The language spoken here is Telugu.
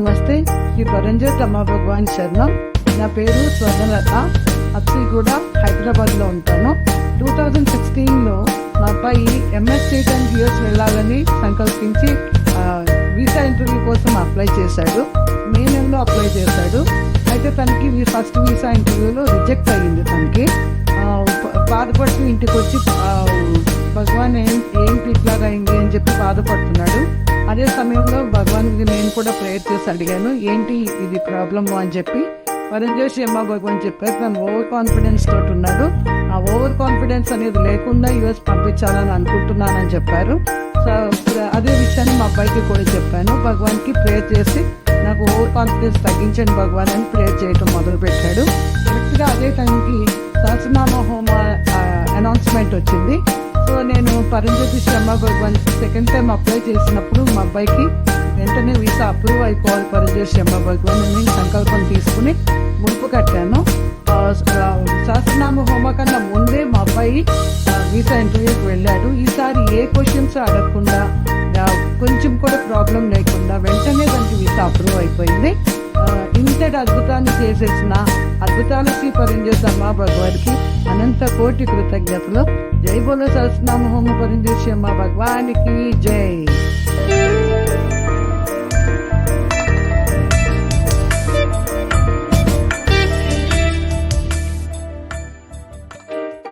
శ్రీ పరంజత్ అమ్మ భగవాన్ శరణం. నా పేరు స్వర్ణలత. అత్తిగూడ హైదరాబాద్లో ఉంటాను. టూ థౌజండ్ సిక్స్టీన్లో మా అబ్బాయి ఎంఎస్ చేయడానికి యూఎస్ వెళ్ళాలని సంకల్పించి వీసా ఇంటర్వ్యూ కోసం అప్లై చేశాడు. మే నెలలో అప్లై చేశాడు. అయితే తనకి ఫస్ట్ వీసా ఇంటర్వ్యూలో రిజెక్ట్ అయ్యింది తనకి. బాధపడుతూ ఇంటికి వచ్చి భగవాన్ ఏం ఏంటి ఇట్లాగా అయింది అని చెప్పి బాధపడుతున్నాడు. అదే సమయంలో భగవాన్కి నేను కూడా ప్రేయర్ చేసి అడిగాను ఏంటి ఇది ప్రాబ్లమ్ అని చెప్పి? వరంజేసి అమ్మ భగవాన్ చెప్పారు తను ఓవర్ కాన్ఫిడెన్స్ తోటి ఉన్నాడు. ఆ ఓవర్ కాన్ఫిడెన్స్ అనేది లేకుండా యుఎస్ పంపించాలని అనుకుంటున్నానని చెప్పారు. సో అదే విషయాన్ని మా అబ్బాయికి కూడా చెప్పాను. భగవాన్కి ప్రేయర్ చేసి నాకు ఓవర్ కాన్ఫిడెన్స్ తగ్గించండి భగవాన్ అని ప్రేయర్ చేయటం మొదలుపెట్టాడు. కరెక్ట్గా అదే టైంకి సహస్రనామ హోమ అనౌన్స్మెంట్ వచ్చింది. Paramjyothi Sharma Bhagavan second time apply చేసినప్పుడు మా అబ్బాయికి వెంటనే వీసా అప్రూవ్ అయిపోవాలి పరంజ్యోతి శర్మ భగవాన్ నేను సంకల్పం తీసుకుని ముడుపు కట్టాను. శాస్త్రనామ హోమ కన్నా ముందే మా అబ్బాయి వీసా ఇంటర్వ్యూకి వెళ్ళాడు. ఈసారి ఏ క్వశ్చన్స్ అడగకుండా కొంచెం కూడా ప్రాబ్లం లేకుండా వెంటనే దానికి వీసా అప్రూవ్ అయిపోయింది. ఇంతటి అద్భుతాన్ని చేసేసిన అద్భుతాలకి శ్రీ పరంజ్యోతమ్మ భగవానికి అనంత కోటి కృతజ్ఞతలు. జై బోలో సహస్రనామ హోమ పరంజ్యోతి భగవానికి. జై.